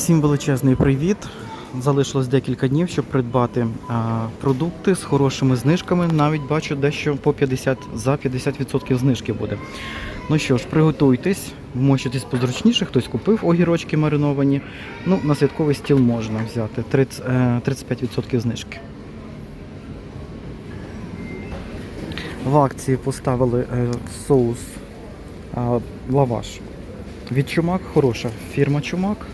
Всім величезний привіт! Залишилось декілька днів, щоб придбати а, продукти з хорошими знижками. Навіть бачу, дещо по 50 за 50% знижки буде. Ну що ж, приготуйтесь, вмочитесь позручніше, хтось купив огірочки мариновані. Ну, на святковий стіл можна взяти 30, е, 35% знижки. В акції поставили е, соус лаваш. Від Чумак хороша фірма Чумак.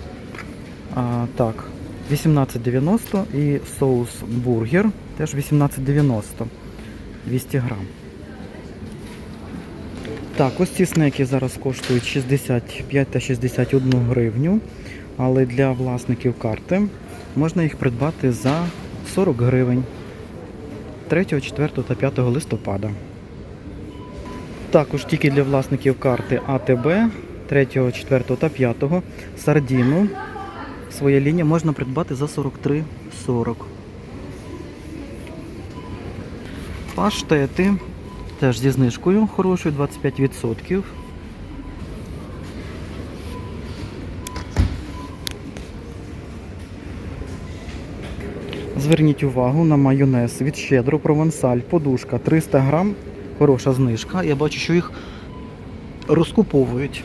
А, так, 18,90 і соус бургер теж 18,90 200 грам. Так, ось ці снеки зараз коштують 65 та 61 гривню, але для власників карти можна їх придбати за 40 гривень 3, 4 та 5 листопада. Також тільки для власників карти АТБ 3, 4 та 5 сардіну. Своя лінія можна придбати за 43,40. Паштети теж зі знижкою хорошою 25%. Зверніть увагу на майонез від щедро провансаль, подушка 300 грам, хороша знижка. Я бачу, що їх розкуповують.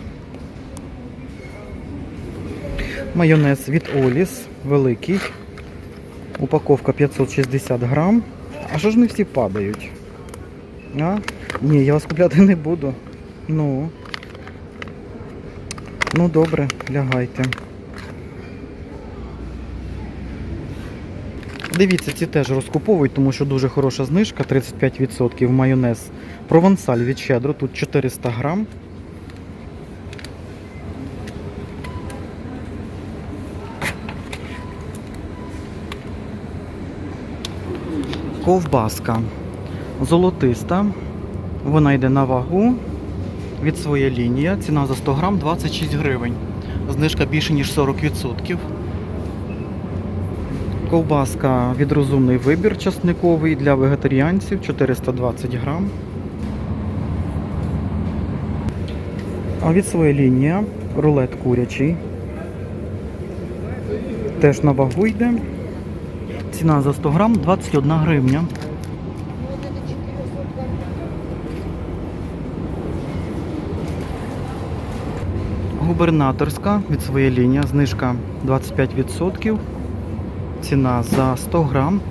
Майонез від Оліс великий. Упаковка 560 грам. А що ж не всі падають? А? Ні, я вас купляти не буду. Ну. Ну добре, лягайте. Дивіться, ці теж розкуповують, тому що дуже хороша знижка, 35% майонез. Провансаль від щедро, тут 400 грам. Ковбаска золотиста. Вона йде на вагу від своєї лінії. Ціна за 100 грам 26 гривень. Знижка більше, ніж 40%. Ковбаска від розумний вибір часниковий для вегетаріанців 420 грам. А від своєї лінії рулет курячий. Теж на вагу йде. Ціна за 100 грам 21 гривня. Губернаторська від своєї лінії, знижка 25%. Ціна за 100 грам.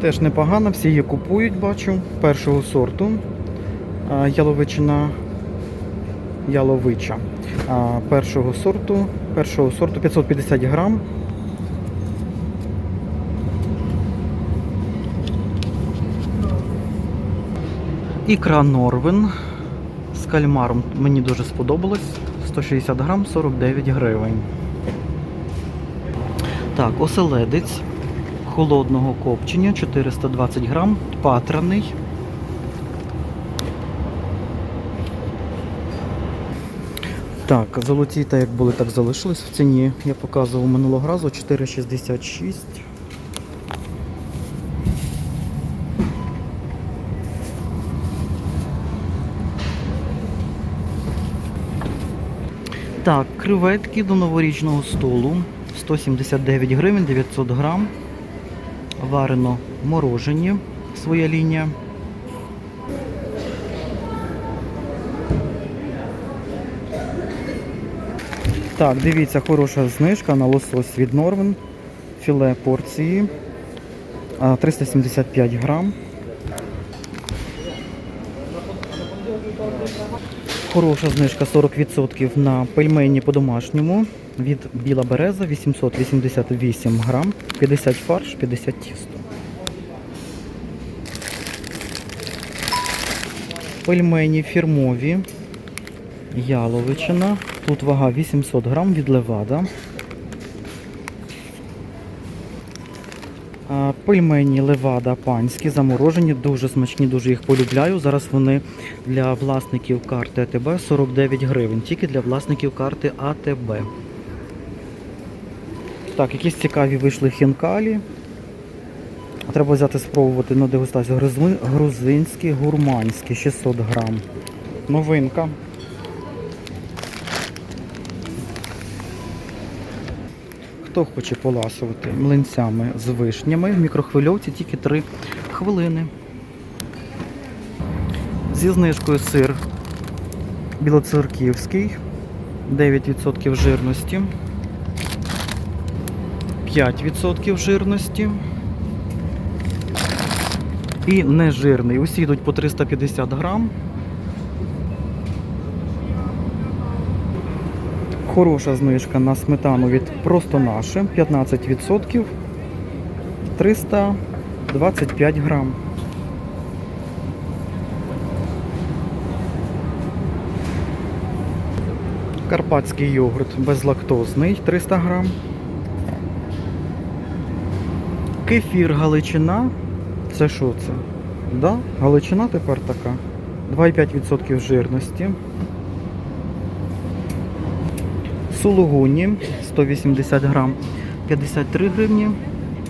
Теж непогано, всі її купують, бачу, першого сорту. Яловичина яловича. Першого сорту, першого сорту 550 грам. Ікра Норвен з кальмаром мені дуже сподобалось. 160 грам 49 гривень. Так, оселедець холодного копчення 420 грам, патраний. Так, золоті, так як були, так залишились в ціні. Я показував минулого разу 4,66. Так, креветки до новорічного столу 179 гривень 900 грам. Варено морожені, своя лінія. Так, дивіться, хороша знижка на лосось від Норвен. Філе порції 375 грам. Хороша знижка 40% на пельмені по-домашньому від Біла Береза 888 грам, 50 фарш, 50 тісто. Пельмені фірмові, яловичина. Тут вага 800 грам від Левада. Пельмені Левада панські, заморожені, дуже смачні, дуже їх полюбляю. Зараз вони для власників карти АТБ 49 гривень, тільки для власників карти АТБ. Так, якісь цікаві вийшли хінкалі. Треба взяти спробувати на дегустацію грузинські гурманські 600 грам. Новинка. Хто хоче поласувати млинцями з вишнями в мікрохвильовці тільки 3 хвилини. Зі знижкою сир білоцерківський 9% жирності. 5% жирності. І нежирний. Усі йдуть по 350 грам. Хороша знижка на сметану від просто наше 15%. 325 грам. Карпатський йогурт безлактозний 300 грам. Кефір Галичина. Це що це? Да? Галичина тепер така. 2,5% жирності. Сулугуні 180 грам 53 гривні.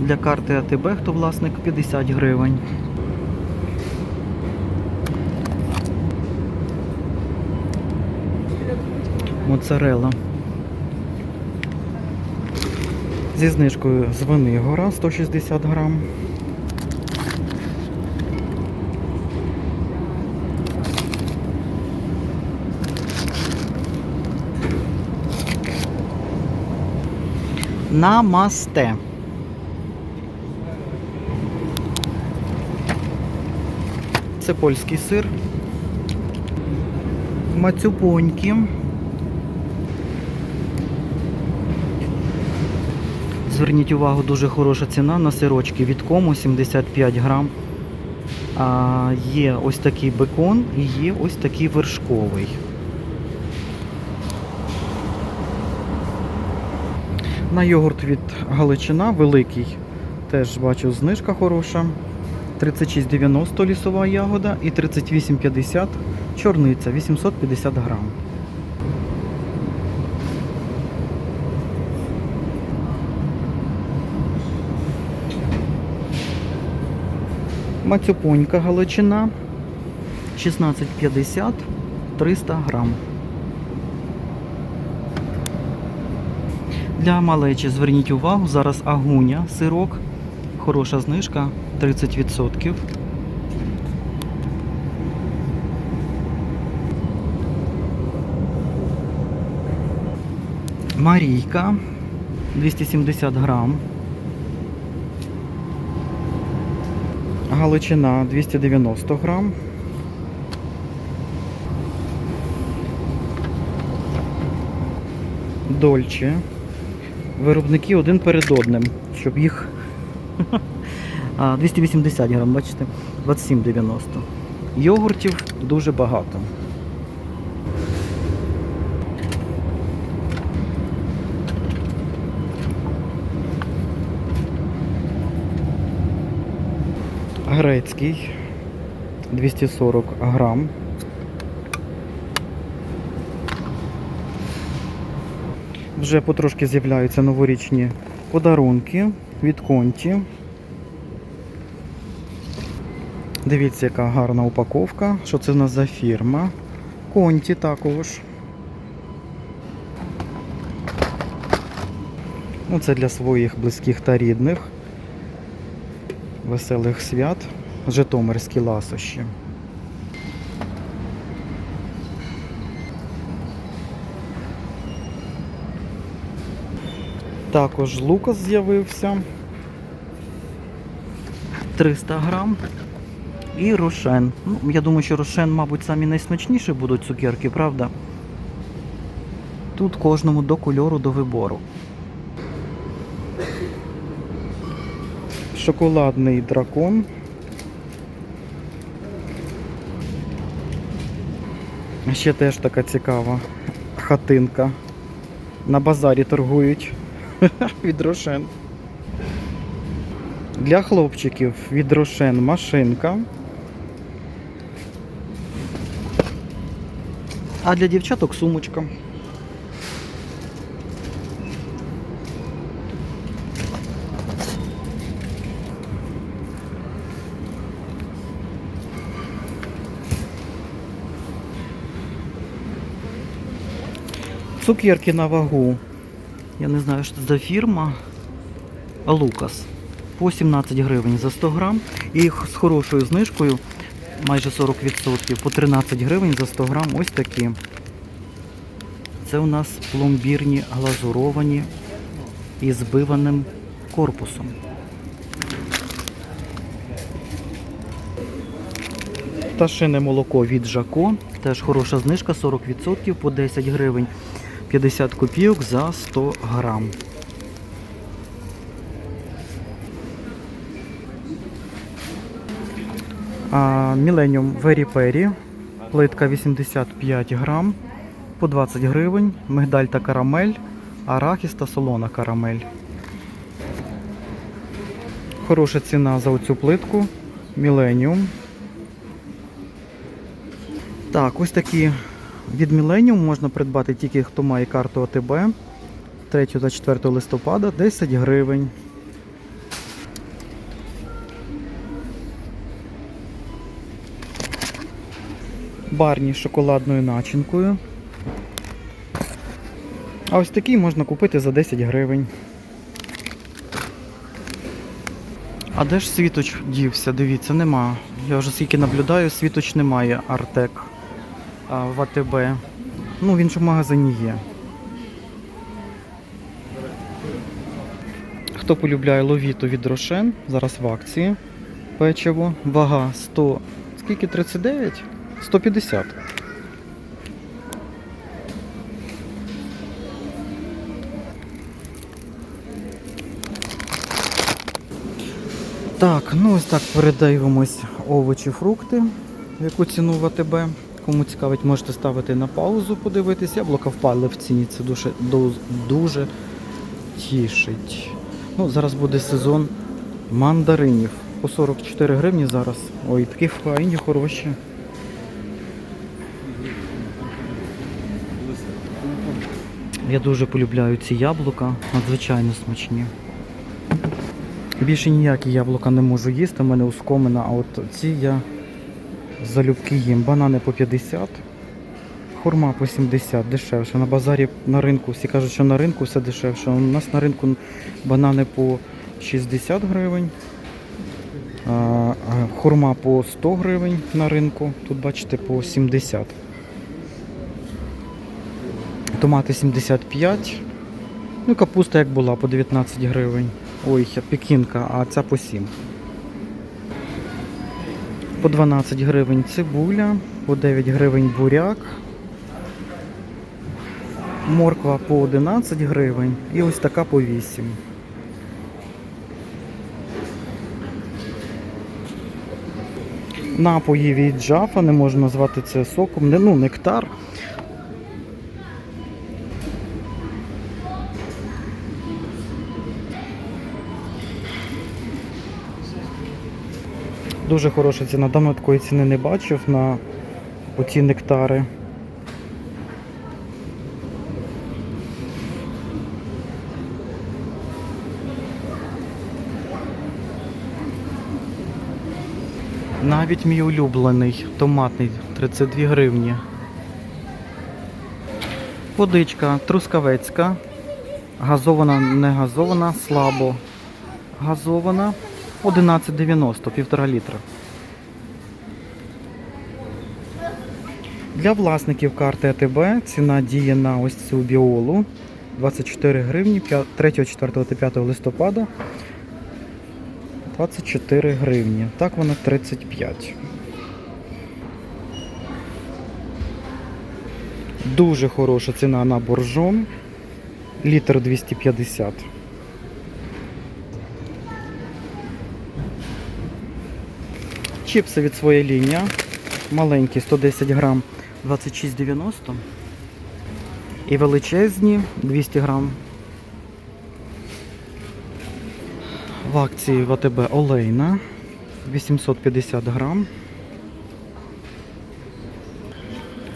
Для карти АТБ, хто власник, 50 гривень. Моцарела. Зі знижкою Звенигора 160 грам. Намасте. Це польський сир. Мацюпоньки. Зверніть увагу, дуже хороша ціна на сирочки від кому 75 грам. А, є ось такий бекон і є ось такий вершковий. На йогурт від Галичина великий. Теж бачу знижка хороша. 36,90 лісова ягода і 38,50 чорниця 850 грам. Мацюпонька Галичина 16,50 300 грам. Для малечі зверніть увагу, зараз агуня, сирок, хороша знижка 30%. Марійка 270 грам. Галичина 290 грам. Дольче. Виробники один перед одним, щоб їх. А, 280 грам, бачите? 27,90. Йогуртів дуже багато. Грецький 240 грам. Вже потрошки з'являються новорічні подарунки від конті. Дивіться, яка гарна упаковка. Що це в нас за фірма? Конті також. Ну, це для своїх близьких та рідних. Веселих свят. Житомирські ласощі. Також лукас з'явився. 300 грам. І рошен. Ну, я думаю, що рошен, мабуть, самі найсмачніші будуть цукерки, правда? Тут кожному до кольору, до вибору. Шоколадний дракон. Ще теж така цікава хатинка. На базарі торгують від рошен. Для хлопчиків від рошен машинка. А для дівчаток сумочка. Цукерки на вагу Я не знаю, що це за фірма. Лукас. По 17 гривень за 100 грам. І з хорошою знижкою, майже 40%, по 13 гривень за 100 грам. Ось такі. Це у нас пломбірні глазуровані із збиваним корпусом. Пташине молоко від Жако. Теж хороша знижка, 40% по 10 гривень. 50 копійок за 100 грам. Millennium Very Peri. Плитка 85 грам по 20 гривень. Мигдаль та карамель, арахіс та солона карамель. Хороша ціна за оцю плитку. Millennium. Так, ось такі від Millennium можна придбати тільки хто має карту АТБ 3 та 4 листопада 10 гривень. Барні з шоколадною начинкою. А ось такий можна купити за 10 гривень. А де ж світоч дівся? Дивіться, нема. Я вже скільки наблюдаю, світоч немає Артек в АТБ. Ну, в магазині є. Хто полюбляє ловіту від Рошен, зараз в акції. Печиво. Вага 100. Скільки 39? 150. Так, ну ось так передаємось овочі, фрукти, яку ціну в АТБ. Кому цікавить, можете ставити на паузу, подивитись. Яблука впали в ціні, це дуже, дуже тішить. Ну, зараз буде сезон мандаринів. По 44 гривні зараз. Ой, такі файні, хороші. Я дуже полюбляю ці яблука, надзвичайно смачні. Більше ніякі яблука не можу їсти, в мене ускомина, а от ці я залюбки їм. Банани по 50, хурма по 70, дешевше. На базарі на ринку, всі кажуть, що на ринку все дешевше. У нас на ринку банани по 60 гривень, хурма по 100 гривень на ринку. Тут бачите по 70. Томати 75. Ну, капуста як була по 19 гривень. Ой, пекінка, а ця по 7. По 12 гривень цибуля, по 9 гривень буряк. Морква по 11 гривень і ось така по 8. Напої від джафа, не можна назвати це соком, не, ну, нектар. Дуже хороша ціна. Давно такої ціни не бачив на оці нектари. Навіть мій улюблений томатний 32 гривні. Водичка трускавецька. Газована, не газована, слабо газована. 11,90, півтора літра. Для власників карти АТБ ціна діє на ось цю біолу 24 гривні 3, 4 та 5 листопада. 24 гривні. Так вона 35. Дуже хороша ціна на боржом. Літр 250. Чіпси від своєї лінії. Маленькі 110 грам 26,90. І величезні 200 грам. В акції в АТБ олейна 850 грам.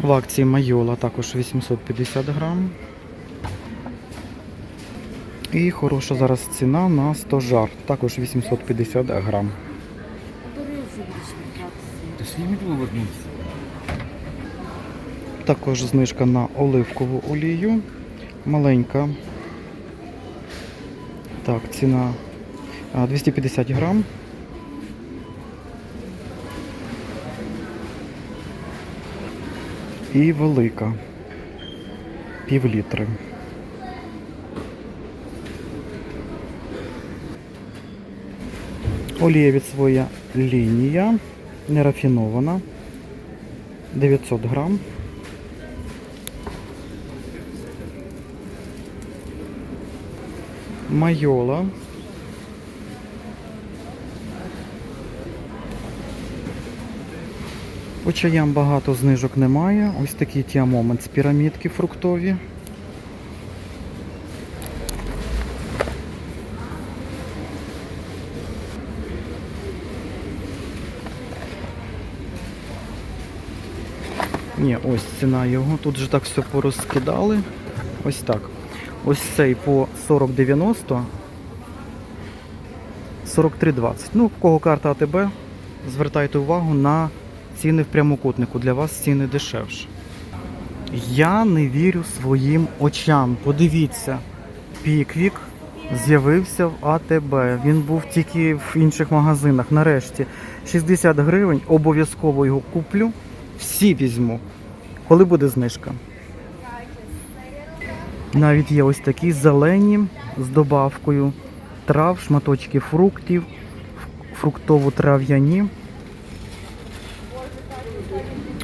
В акції Майола також 850 грам. І хороша зараз ціна на 100 жар, також 850 грам. Да сними. Також знижка на оливкову олію. Маленька Так, ціна 250 грам. І велика. Пів літри. Олія від своя лінія. Нерафінована. 900 грам. Майола. По чаям багато знижок немає. Ось такий тіамомент з пірамідки фруктові. Ні, ось ціна його. Тут же так все порозкидали. Ось так. Ось цей по 40,90. 43,20. Ну, в кого карта АТБ, звертайте увагу на ціни в прямокутнику. Для вас ціни дешевше. Я не вірю своїм очам. Подивіться, Піквік з'явився в АТБ. Він був тільки в інших магазинах. Нарешті 60 гривень. Обов'язково його куплю. Всі візьму. Коли буде знижка? Навіть є ось такі зелені з добавкою трав, шматочки фруктів, фруктово-трав'яні.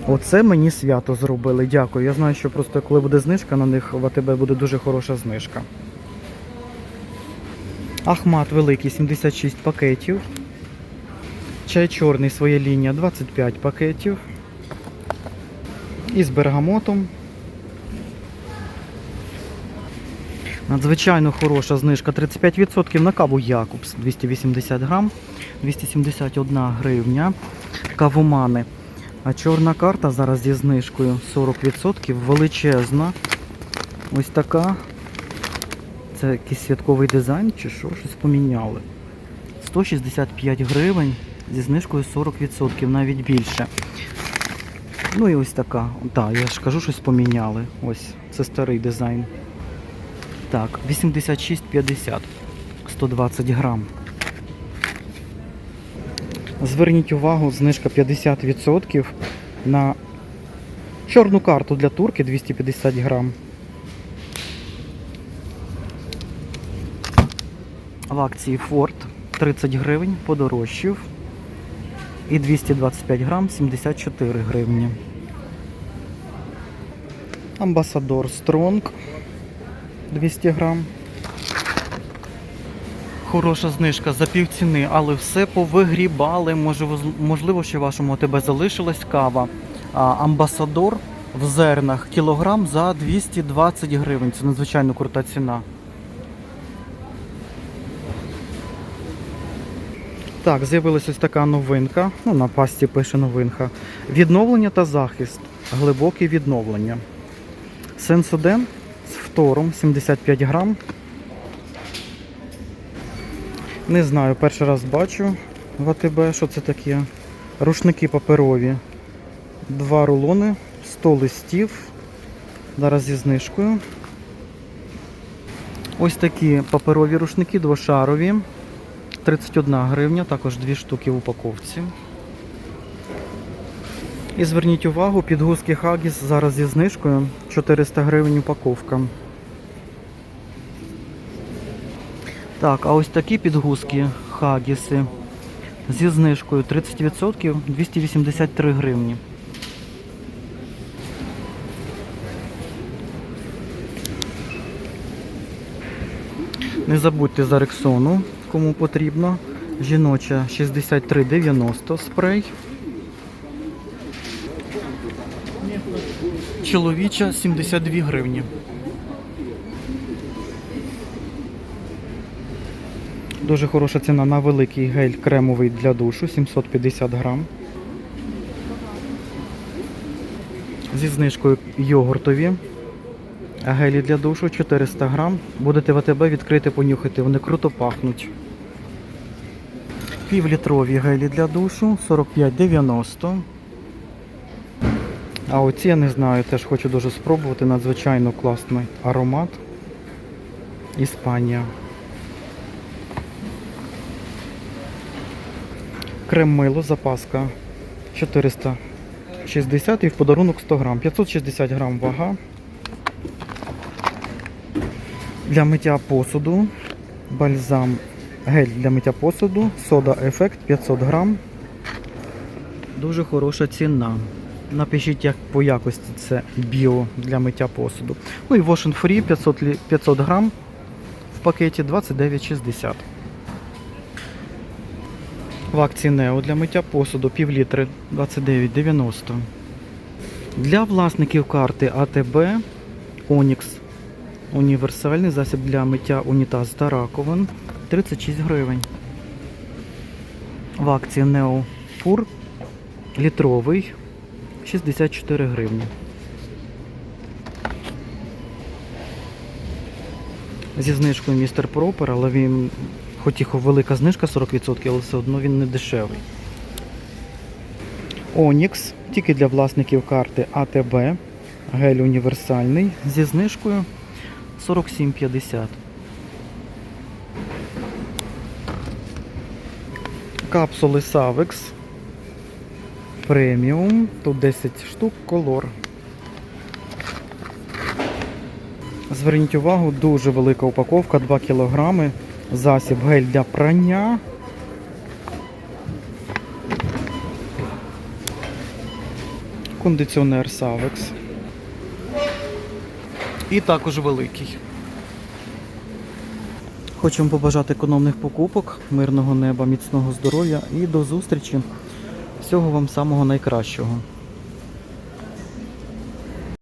Оце мені свято зробили. Дякую. Я знаю, що просто коли буде знижка на них в АТБ буде дуже хороша знижка. Ахмат великий 76 пакетів. Чай чорний своя лінія 25 пакетів. І з бергамотом. Надзвичайно хороша знижка 35% на каву Якобс 280 грам, 271 гривня. Кавомани. А чорна карта зараз зі знижкою 40%, величезна. Ось така. Це якийсь святковий дизайн чи що? Щось поміняли. 165 гривень зі знижкою 40%, навіть більше. Ну і ось така. Так, я ж кажу, щось поміняли. Ось, це старий дизайн. Так, 86,50. 120 грам. Зверніть увагу, знижка 50% на чорну карту для турки 250 грам. В акції Ford 30 гривень подорожчав. І 225 грам 74 гривні. Амбасадор Стронг 200 грам. Хороша знижка за півціни, але все повигрібали. Можливо, що вашому АТБ залишилась кава. А, амбасадор в зернах кілограм за 220 гривень. Це надзвичайно крута ціна. Так, з'явилася ось така новинка. Ну, на пасті пише новинка. Відновлення та захист. Глибоке відновлення. Сенсоден з фтором 75 грам. Не знаю, перший раз бачу в АТБ, що це таке. Рушники паперові. Два рулони, 100 листів. Зараз зі знижкою. Ось такі паперові рушники двошарові. 31 гривня, також дві штуки в упаковці. І зверніть увагу, підгузки Хагіс зараз зі знижкою 400 гривень упаковка. Так, а ось такі підгузки Хагіси зі знижкою 30% 283 гривні. Не забудьте за Рексону, кому потрібно. Жіноча 63,90 спрей. Чоловіча 72 гривні. Дуже хороша ціна на великий гель кремовий для душу 750 грам. Зі знижкою йогуртові. Гелі для душу 400 грам. Будете в відкрити, понюхати, вони круто пахнуть. Півлітрові гелі для душу 45,90. А оці я не знаю, теж хочу дуже спробувати. Надзвичайно класний аромат. Іспанія. Крем мило, запаска 460 і в подарунок 100 грам. 560 грам вага. Для миття посуду. Бальзам гель для миття посуду. Сода ефект 500 грам. Дуже хороша ціна. Напишіть, як по якості це біо для миття посуду. Ну і Wash Free 500, 500 грам в пакеті 29,60. В акції Нео для миття посуду пів літри 29,90. Для власників карти АТБ Onyx універсальний засіб для миття унітаз та раковин 36 гривень. В акції Нео Пур літровий 64 гривні. Зі знижкою містер Пропер, але він, хоч і велика знижка 40%, але все одно він не дешевий. Onyx тільки для власників карти АТБ. Гель універсальний зі знижкою 47,50. Капсули Savex преміум. Тут 10 штук колор. Зверніть увагу, дуже велика упаковка, 2 кг. Засіб гель для прання. Кондиціонер Savex. І також великий. Хочемо побажати економних покупок, мирного неба, міцного здоров'я і до зустрічі. Всього вам самого найкращого.